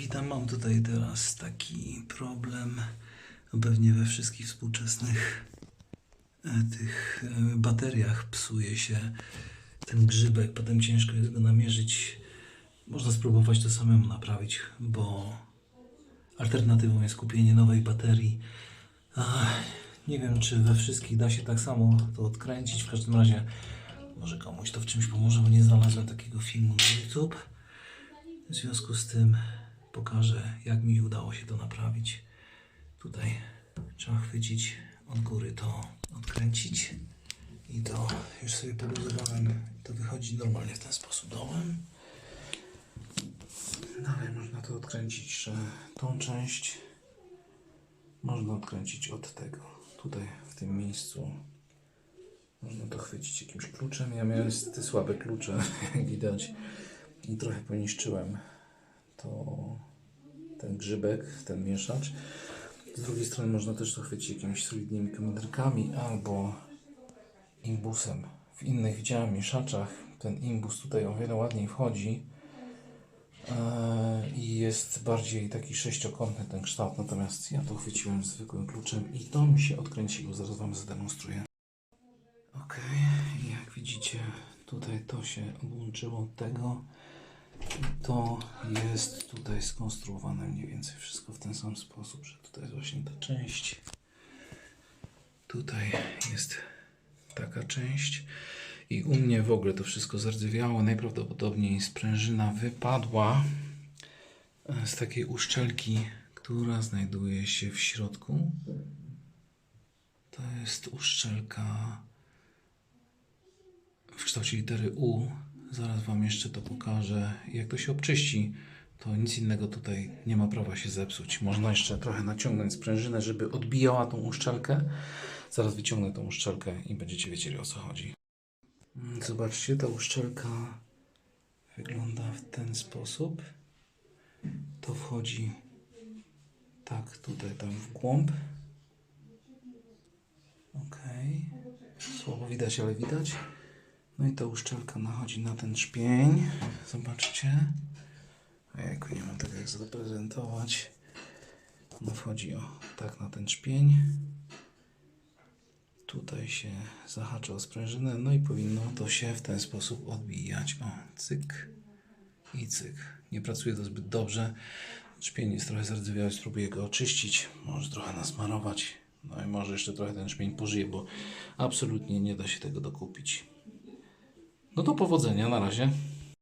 Witam, mam tutaj teraz taki problem. Pewnie we wszystkich współczesnych e, tych e, bateriach psuje się ten grzybek, potem ciężko jest go namierzyć. Można spróbować to samemu naprawić, bo alternatywą jest kupienie nowej baterii. Nie wiem, czy we wszystkich da się tak samo to odkręcić. W każdym razie może komuś to w czymś pomoże, bo nie znalazłem takiego filmu na YouTube. W związku z tym pokażę, jak mi udało się to naprawić. Tutaj trzeba chwycić od góry to odkręcić i to już sobie poluzowałem. To wychodzi normalnie w ten sposób dołem. Dalej można to odkręcić, że tą część można odkręcić od tego. Tutaj w tym miejscu można to chwycić jakimś kluczem. Ja miałem te słabe klucze, jak widać, i trochę poniszczyłem to ten grzybek, ten mieszacz. Z drugiej strony można też to chwycić jakimiś solidnymi komederkami albo imbusem. W innych widziałem mieszaczach ten imbus tutaj o wiele ładniej wchodzi Eee, i jest bardziej taki sześciokątny ten kształt, natomiast ja to chwyciłem zwykłym kluczem i to mi się odkręciło. Zaraz Wam zademonstruję. Ok, jak widzicie, tutaj to się odłączyło od tego. To jest tutaj skonstruowane mniej więcej wszystko w ten sam sposób, że tutaj jest właśnie ta część. Tutaj jest taka część. I u mnie w ogóle to wszystko zardzewiało. Najprawdopodobniej sprężyna wypadła e, z takiej uszczelki, która znajduje się w środku. To jest uszczelka w kształcie litery U. Zaraz Wam jeszcze to pokażę. Jak to się obczyści, to nic innego tutaj nie ma prawa się zepsuć. Można jeszcze trochę naciągnąć sprężynę, żeby odbijała tą uszczelkę. Zaraz wyciągnę tą uszczelkę i będziecie wiedzieli o co chodzi. Mm, Zobaczcie, ta uszczelka wygląda w ten sposób. To wchodzi tak tutaj, tam w głąb. Ok. Słabo widać, ale widać. No i ta uszczelka nachodzi na ten szpień. Zobaczcie. Ojejku, nie mam tego jak zaprezentować. No wchodzi o tak na ten szpień. Tutaj się zahacza o sprężynę, no i powinno to się w ten sposób odbijać. O, cyk i cyk. Nie pracuje to zbyt dobrze. Szpień jest trochę zardzewiały, spróbuję go oczyścić. Może trochę nasmarować. No i może jeszcze trochę ten szpień pożyje, bo absolutnie nie da się tego dokupić. No to powodzenia na razie.